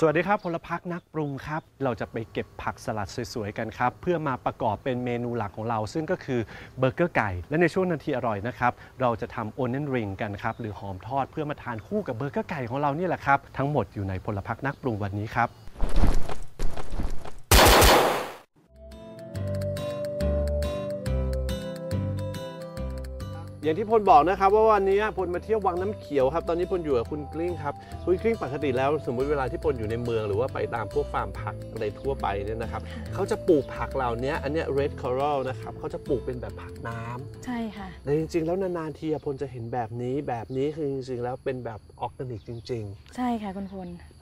สวัสดีครับพลพักนักปรุงครับ เราจะไปเก็บผักสลัดสวยๆกันครับ เพื่อมาประกอบเป็นเมนูหลักของเรา ซึ่งก็คือเบอร์เกอร์ไก่ และในช่วงนาทีอร่อยนะครับ เราจะทำโอเนนริงกันครับ หรือหอมทอดเพื่อมาทานคู่กับเบอร์เกอร์ไก่ของเรานี่แหละครับ ทั้งหมดอยู่ในพลพักนักปรุงวันนี้ครับ อย่างที่พลบอกนะครับว่าวันนี้พลมาเที่ยววังน้ำเขียวครับตอนนี้พลอยู่กับคุณกลิ้งครับคุณกลิ้งปกติแล้วสมมุติเวลาที่พลอยู่ในเมืองหรือว่าไปตามพวกฟาร์มผักอะไรทั่วไปเนี่ยนะครับเขาจะปลูกผักเหล่านี้อันเนี้ย red coral นะครับเขาจะปลูกเป็นแบบผักน้ำใช่ค่ะแต่จริง ๆ แล้วนานๆทีอะพลจะเห็นแบบนี้แบบนี้คือจริงๆแล้วเป็นแบบออร์แกนิกจริงใช่ค่ะคุณพลๆ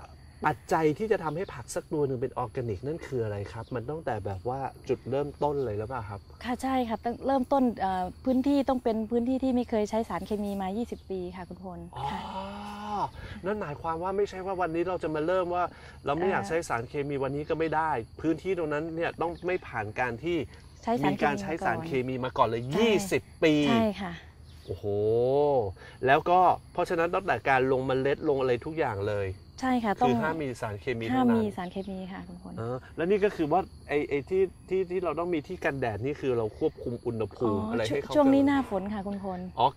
ปัจจัยที่จะทำให้ผักสักตัวหนึ่งเป็นออร์แกนิกนั่นคืออะไรครับ มันต้องแต่แบบว่าจุดเริ่มต้นเลยแล้วเปล่าครับ ค่ะใช่ค่ะตั้งเริ่มต้นเอ่อพื้นที่ต้องเป็นพื้นที่ที่ไม่เคยใช้สารเคมีมา 20 ปีค่ะคุณพลอ๋อค่ะนั่นหมายความว่าไม่ใช่ว่าวันนี้เราจะมาเริ่มว่า เราไม่อยากเอ่อใช้สารเคมีวันนี้ก็ไม่ได้ พื้นที่ตรงนั้นเนี่ยต้องไม่ผ่านการที่ใช้สารมีเคการมีใช้ก่อนสารเคมีมาก่อนเลยใช่20 ปีใช่ค่ะ โอ้โห แล้วก็เพราะฉะนั้นตั้งแต่การลงเมล็ดลงอะไรทุกอย่างเลยใช่ค่ะต้อคืงอห้ามมีสารเคมีห้าทั้มงนั้มีนสารเคมีค่ะคุณพลเออแล้วนี่ก็คือว่าไอ้ไอ้ที่ที่ที่เราต้องมีที่กันแดดนี่คือเราควบคุมอุณหภูมิอะไรช่วให้งเขาช่วงนี้เกิดหน้าฝนค่ะคุณพล อ๋อ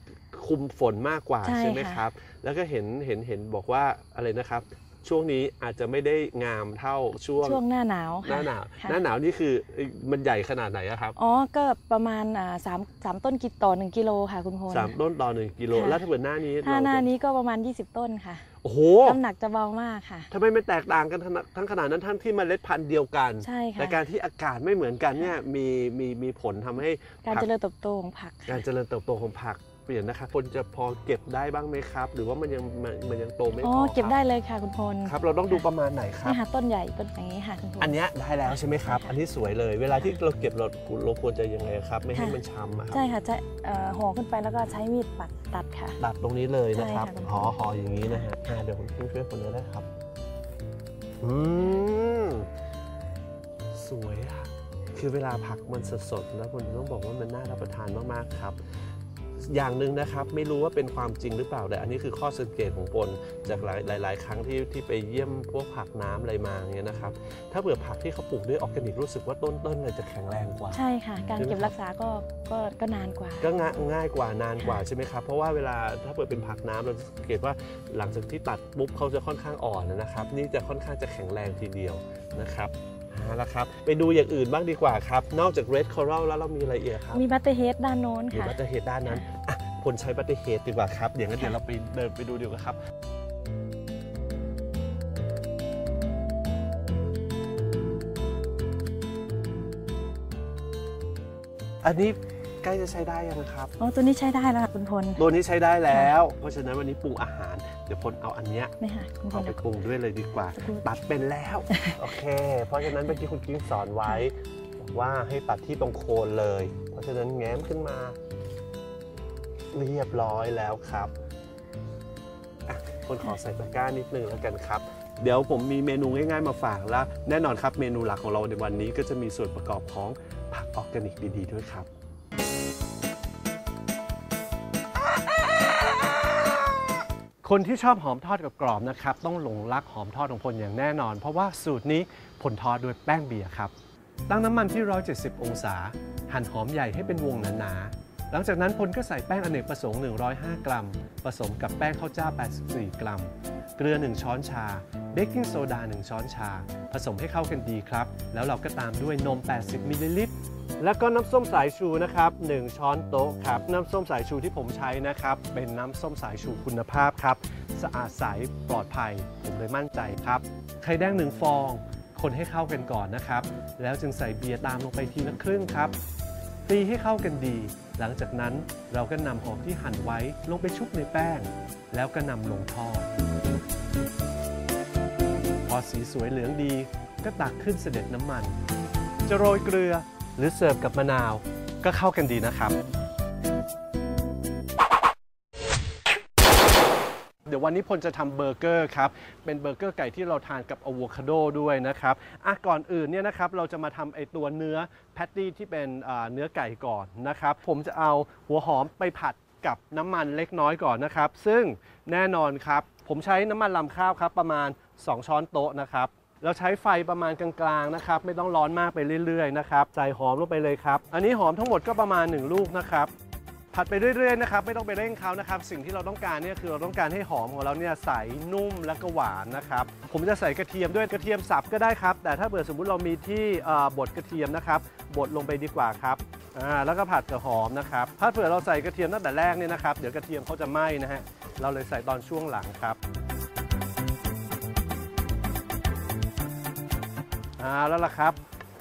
คุมฝนมากกว่าใช่ใช่ไหมค่ะ ครับ แล้วก็เห็นเห็นเห็นบอกว่าอะไรนะครับ ช่วงนี้อาจจะไม่ได้งามเท่าช่วงช่วงหน้าหนาวหค่ะน้าหนาวค่ะหน้าหนาวนี่คือเอ้ยมันใหญ่ขนาดไหนอะครับอ๋อก็ประมาณอ่าสามสามต้นกิโลต่อหนึ่งกิโลค่ะคุณพลสามต้นต่อหนึ่งกิโลค่ะแล้วถ้าเกิดหน้านี้ถ้าหน้าเรจะนี้ก็ประมาณ 20 ต้นค่ะโอ้โหน้ำหนักจะเบามากค่ะทำไมมันแตกต่างกันทั้งทั้งขนาดนั้นทั้งที่เมล็ดพันธุ์เดียวกันใช่ค่ะแต่การที่อากาศไม่เหมือนกันเนี่ยมีมีมีผลทำให้การผัเจริญเติบโตของผักค่ะการเจริญเติบโตของผักเปลี่ยนนะครับคนจะพอเก็บได้บ้างไหมครับ หรือว่ามันยังมันมันยังโตไม่พอ๋ออครับเก็บได้เลยค่ะคุณพลครับ เราต้องดูประมาณไหนครับ นี่ค่ะต้นใหญ่ต้นอย่างนี้ค่ะคุณพล อันเนี้ยได้แล้วใช่ไหมครับใช่ค่ะอันนี้สวยเลย เวลาที่เราเก็บเราเราควรจะยังไงครับ ไม่ให้ค่ะมันช้ำอะครับใช่ค่ะจะเอ่อห่อขึ้นไปแล้วก็ใช้มีดปัดตัดค่ะ ตัดตรงนี้เลยนะครับใช่ค่ะคุณห่อห่ออย่างนี้นะฮะอ่าเดี๋ยวผมช่วยคนนี้ได้ครับ อืมสวยอะคือเวลาผักมันสดๆแล้วผมต้องบอกว่ามันน่ารับประทานมากๆครับ อย่างหนึ่งนะครับ ไม่รู้ว่าเป็นความจริงหรือเปล่าแต่อันนี้คือข้อสังเกตของปนจากหลายหลายๆครั้งที่ที่ไปเยี่ยมพวกผักน้ำอะไรมาอย่างเงี้ยนะครับ ถ้าเผื่อผักที่เขาปลูกด้วยออร์แกนิกรู้สึกว่าต้นต้นเลยจะแข็งแรงกว่า ใช่ค่ะ การใช่ไหมเก็บครับรักษาก็ก็ก็นานกว่า ก็ง่ายง่ายกว่านานกว่าค่ะใช่ไหมครับ เพราะว่าเวลาถ้าเปิดเป็นผักน้ำเราจะสังเกตว่าหลังจากที่ตัดปุ๊บเขาจะค่อนข้างอ่อนนะครับ นี่จะค่อนข้างจะแข็งแรงทีเดียวนะครับ เอาละครับ ไปดูอย่างอื่นบ้างดีกว่าครับ นอกจาก red coral แล้วเรามีอะไรอีกครับ มีบัตเตอร์เฮดด้านโน้นมีค่ะ บัตเตอร์เฮดด้านนั้นอะผลใช้บัตเตอร์เฮดดีกว่าครับเดี๋ยวงั้นเดี๋ยวเราไปเดินไปดูดีกว่าครับ อันนี้ใกล้จะใช้ได้ยังครับ อ๋อ ตัวนี้ใช้ได้แล้วค่ะคุณพล ตัวนี้ใช้ได้แล้ว เพราะฉะนั้นวันนี้ปรุงอาหารเดี๋ยวพลเอาอันเนี้ยไม่ค่ะคุณพเอาลไปปรุงด้วยเลยดีกว่าสักครู่ตัดเป็นแล้ว โอเค เพราะฉะนั้นเมื่อกี้คุณกิ้งสอนไว้บอกว่าให้ตัดที่ตรงโคนเลย เพราะฉะนั้นแง้มขึ้นมา เรียบร้อยแล้วครับอะคนขอใส่ตะกร้านิดนึงแล้วกันครับ เดี๋ยวผมมีเมนูง่ายๆมาฝากแล้ว แน่นอนครับเมนูหลักของเราในวันนี้ก็จะมีส่วนประกอบของผักออร์แกนิกดี ๆ ด้วยครับ คนที่ชอบหอมทอดกับกรอบนะครับ ต้องหลงรักหอมทอดของพลอย่างแน่นอน เพราะว่าสูตรนี้ผลทอดด้วยแป้งเบียร์ครับ ตั้งน้ำมันที่ 170 องศา หั่นหอมใหญ่ให้เป็นวงหนาๆหลังจากนั้นพลก็ใส่แป้งอเนกประสงค์ 105 กรัม ผสมกับแป้งข้าวเจ้า 84 กรัม เกลือ 1 ช้อนชา เบกกิ้งโซดา 1 ช้อนชา ผสมให้เข้ากันดีครับ แล้วเราก็ตามด้วยนม 80 มิลลิลิตร แล้วก็น้ำส้มสายชูนะครับ1ช้อนโต๊ะครับน้ำส้มสายชูที่ผมใช้นะครับ เป็นน้ำส้มสายชูคุณภาพครับ สะอาดใสปลอดภัย ผมเลยมั่นใจครับไข่แดง1ฟอง คนให้เข้ากันก่อนนะครับ แล้วจึงใส่เบียร์ตามลงไปทีละครึ่งครับตีให้เข้ากันดี หลังจากนั้นเราก็นำหอมที่หั่นไว้ลงไปชุบในแป้ง แล้วก็นำลงทอด พอสีสวยเหลืองดีก็ตักขึ้นเสด็จน้ำมัน จะโรยเกลือ หรือเสิร์ฟกับมะนาวก็เข้ากันดีนะครับ เดี๋ยววันนี้พลจะทำเบอร์เกอร์ครับ เป็นเบอร์เกอร์ไก่ที่เราทานกับอะโวคาโดด้วยนะครับอะก่อนอื่นเนี่ยนะครับเราจะมาทำไอตัวเนื้อแพตตี้ที่เป็นเนื้อไก่ก่อนนะครับ ผมจะเอาหัวหอมไปผัดกับน้ำมันเล็กน้อยก่อนนะครับ ซึ่งแน่นอนครับ ผมใช้น้ำมันลำข้าวครับประมาณ 2 ช้อนโต๊ะนะครับ เราใช้ไฟประมาณกลางๆนะครับ ไม่ต้องร้อนมากไปเรื่อยๆนะครับใส่หอมลงไปเลยครับ อันนี้หอมทั้งหมดก็ประมาณ 1 ลูกนะครับผัดไปเรื่อยๆนะครับไม่ต้องไปเร่งเขานะครับ สิ่งที่เราต้องการเนี่ยคือเราต้องการให้หอมของเราเนี่ยใสนุ่มและก็หวานนะครับ ผมจะใส่กระเทียมด้วยกระเทียมสับก็ได้ครับ แต่ถ้าเกิดสมมุติเรามีที่บดกระเทียมนะครับบดลงไปดีกว่าครับอ่าแล้วก็ผัดกับหอมนะครับ ถ้าเผื่อเราใส่กระเทียมตั้งแต่แรกเนี่ยนะครับ เดี๋ยวกระเทียมเขาจะไหม้นะฮะเราเลยใส่ตอนช่วงหลังครับ เอาแล้วล่ะครับ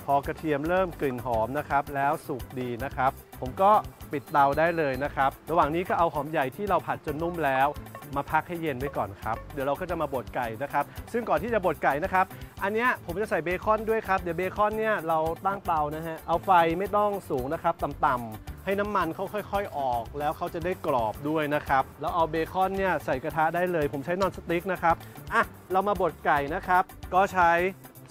พอกระเทียมเริ่มกลิ่นหอมนะครับ แล้วสุกดีนะครับ ผมก็ปิดเตาได้เลยนะครับ ระหว่างนี้ก็เอาหอมใหญ่ที่เราผัดจนนุ่มแล้ว มาพักให้เย็นไว้ก่อนครับ เดี๋ยวเราก็จะมาบดไก่นะครับ ซึ่งก่อนที่จะบดไก่นะครับ อันเนี้ยผมจะใส่เบคอนด้วยครับ เดี๋ยวเบคอนเนี่ยเราตั้งเตานะฮะ เอาไฟไม่ต้องสูงนะครับต่ำๆให้น้ำมันเขาค่อย ๆ ออก แล้วเขาจะได้กรอบด้วยนะครับ แล้วเอาเบคอนเนี่ยใส่กระทะได้เลย ผมใช้นอนสติ๊กนะครับ อะ เรามาบดไก่นะครับ ก็ใช้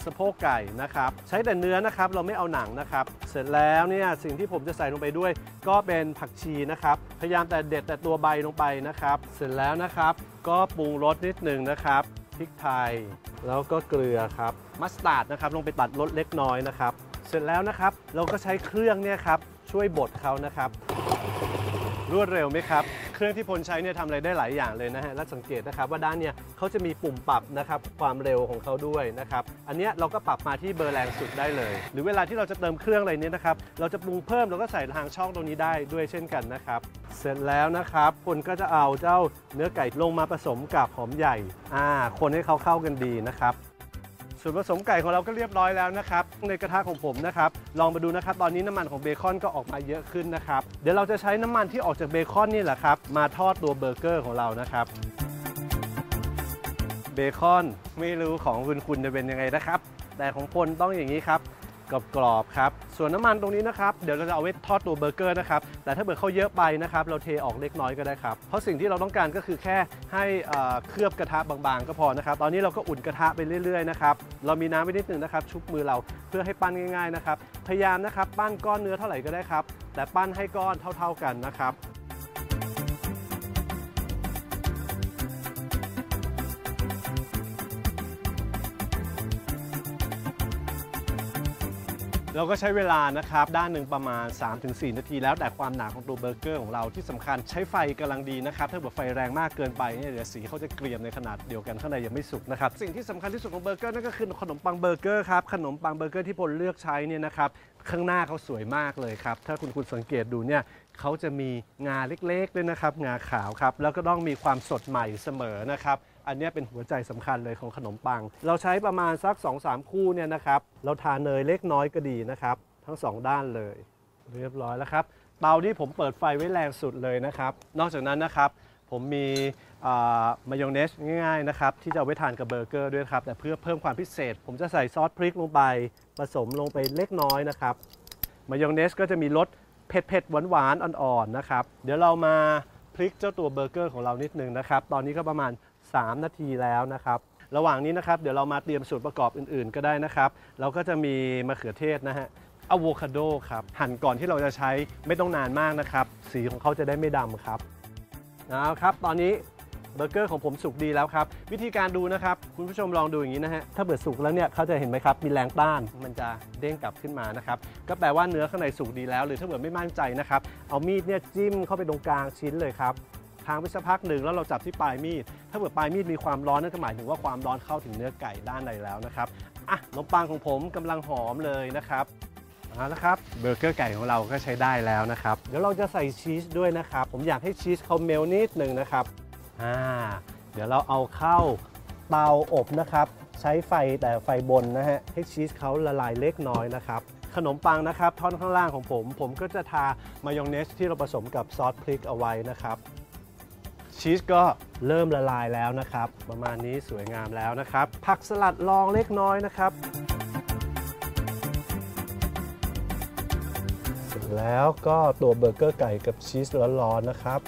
สะโพกไก่นะครับ ใช้แต่เนื้อนะครับเราไม่เอาหนังนะครับ เสร็จแล้วเนี่ยสิ่งที่ผมจะใส่ลงไปด้วย ก็เป็นผักชีนะครับ พยายามแต่เด็ดแต่ตัวใบลงไปนะครับ เสร็จแล้วนะครับ ก็ปรุงรสนิดหนึ่งนะครับพริกไทย แล้วก็เกลือครับมัสตาร์ดนะครับลงไปตัดรสเล็กน้อยนะครับ เสร็จแล้วนะครับ เราก็ใช้เครื่องเนี่ยครับช่วยบดเขานะครับ รวดเร็วไหมครับ เครื่องที่พลใช้เนี่ยทำอะไรได้หลายอย่างเลยนะฮะ และสังเกตนะครับว่าด้านเนี่ยเขาจะมีปุ่มปรับนะครับความเร็วของเขาด้วยนะครับ อันเนี้ยเราก็ปรับมาที่เบอร์แรงสุดได้เลย หรือเวลาที่เราจะเติมเครื่องอะไรเนี้นะครับ เราจะปรุงเพิ่มเราก็ใส่ทางช่องตรงนี้ได้ด้วยเช่นกันนะครับ เสร็จแล้วนะครับพลก็จะเอาเจ้าเนื้อไก่ลงมาผสมกับหอมใหญ่ อ่า คนให้เขาเข้ากันดีนะครับ ส่วนผสมไก่ของเราก็เรียบร้อยแล้วนะครับ ในกระทะของผมนะครับ ลองมาดูนะครับ ตอนนี้น้ำมันของเบคอนก็ออกมาเยอะขึ้นนะครับ เดี๋ยวเราจะใช้น้ำมันที่ออกจากเบคอนนี่แหละครับ มาทอดตัวเบอร์เกอร์ของเรานะครับ เบคอนไม่รู้ของคุณคุณจะเป็นยังไงนะครับ แต่ของพลต้องอย่างนี้ครับ กรอบๆครับ ส่วนน้ำมันตรงนี้นะครับ เดี๋ยวเราจะเอาไว้ทอดตัวเบอร์เกอร์นะครับ แต่ถ้าเกิดเขาเยอะไปนะครับ เราเทออกเล็กน้อยก็ได้ครับ เพราะสิ่งที่เราต้องการก็คือแค่ให้เอ่อเคลือบกระทะบางๆ ก็พอนะครับ ตอนนี้เราก็อุ่นกระทะไปเรื่อยๆนะครับ เรามีน้ำไว้นิดหนึ่งนะครับ ชุบมือเราเพื่อให้ปั้นง่าย ๆนะครับ พยายามนะครับปั้นก้อนเนื้อเท่าไหร่ก็ได้ครับ แต่ปั้นให้ก้อนเท่า ๆกันนะครับ เราก็ใช้เวลานะครับ ด้านหนึ่งประมาณ 3-4 นาที แล้วแต่ความหนาของตัวเบอร์เกอร์ของเราที่สำคัญใช้ไฟกำลังดีนะครับ ถ้าเกิดไฟแรงมากเกินไปเนี่ยเดี๋ยวสีเขาจะเกรียมในขนาดเดียวกันข้างในยังไม่สุกนะครับ สิ่งที่สำคัญที่สุดของเบอร์เกอร์นั่นก็คือขนมปังเบอร์เกอร์ครับขนมปังเบอร์เกอร์ที่พลเลือกใช้เนี่ยนะครับข้างหน้าเขาสวยมากเลยครับ ถ้าคุณคุณสังเกตดูเนี่ยเขาจะมีงาเล็กๆด้วยนะครับงาขาวครับแล้วก็ต้องมีความสดใหม่เสมอนะครับ อันนี้เป็นหัวใจสำคัญเลยของขนมปัง เราใช้ประมาณสัก 2-3 คู่เนี่ยนะครับ เราทาเนยเล็กน้อยก็ดีนะครับ ทั้งสองด้านเลย เรียบร้อยแล้วครับ เตาที่ผมเปิดไฟไว้แรงสุดเลยนะครับ นอกจากนั้นนะครับ ผมมีมายองเนสง่ายๆนะครับ ที่จะเอาไว้ทานกับเบอร์เกอร์ด้วยครับ แต่เพื่อเพิ่มความพิเศษ ผมจะใส่ซอสพริกลงไป ผสมลงไปเล็กน้อยนะครับมายองเนสก็จะมีรสเผ็ดๆหวานๆอ่อนๆนะครับ เดี๋ยวเรามาพลิกเจ้าตัวเบอร์เกอร์ของเรานิดนึงนะครับ ตอนนี้ก็ประมาณ 3 นาทีแล้วนะครับ ระหว่างนี้นะครับเดี๋ยวเรามาเตรียมส่วนประกอบอื่นๆ ก็ได้นะครับ เราก็จะมีมะเขือเทศนะฮะอะโวคาโดครับ หั่นก่อนที่เราจะใช้ไม่ต้องนานมากนะครับ สีของเขาจะได้ไม่ดำครับเอาครับ ตอนนี้เบอร์เกอร์ของผมสุกดีแล้วครับ วิธีการดูนะครับ คุณผู้ชมลองดูอย่างนี้นะฮะถ้าเบิดสุกแล้วเนี่ยเขาจะเห็นไหมครับ มีแรงต้านมันจะเด้งกลับขึ้นมานะครับ ก็แปลว่าเนื้อข้างในสุกดีแล้ว หรือถ้าเกิดไม่มั่นใจนะครับ เอามีดเนี่ยจิ้มเข้าไปตรงกลางชิ้นเลยครับ ค้างไปสักพักหนึ่งแล้วเราจับที่ปลายมีด ถ้าเกิดปลายมีดมีความร้อนนั่นก็หมายถึงว่าความร้อนเข้าถึงเนื้อไก่ด้านในแล้วนะครับอะขนมปังของผมกำลังหอมเลยนะครับเอาละครับเบอร์เกอร์ไก่ของเราก็ใช้ได้แล้วนะครับ เดี๋ยวเราจะใส่ชีสด้วยนะครับ ผมอยากให้ชีสเขาเมลนิดหนึ่งนะครับอ่าเดี๋ยวเราเอาเข้าเตาอบนะครับใช้ไฟแต่ไฟบนนะฮะให้ชีสเขาละลายเล็กน้อยนะครับขนมปังนะครับท่อนข้างล่างของผม ผมก็จะทามายองเนสที่เราผสมกับซอสพริกเอาไว้นะครับ ชีสก็เริ่มละลายแล้วนะครับ ประมาณนี้สวยงามแล้วนะครับ ผักสลัดลองเล็กน้อยนะครับ เสร็จแล้วก็ตัวเบอร์เกอร์ไก่กับชีสร้อนๆนะครับ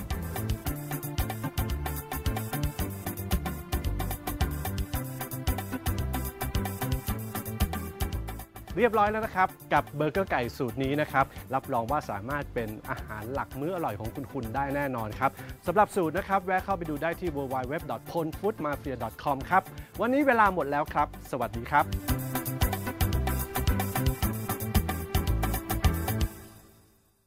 เรียบร้อยแล้วนะครับ กับเบอร์เกอร์ไก่สูตรนี้นะครับ รับรองว่าสามารถเป็นอาหารหลักมื้ออร่อยของคุณคุณได้แน่นอนครับสำหรับสูตรนะครับ แวะเข้าไปดูได้ที่ www.ponfoodmafia.com ครับ วันนี้เวลาหมดแล้วครับ สวัสดีครับ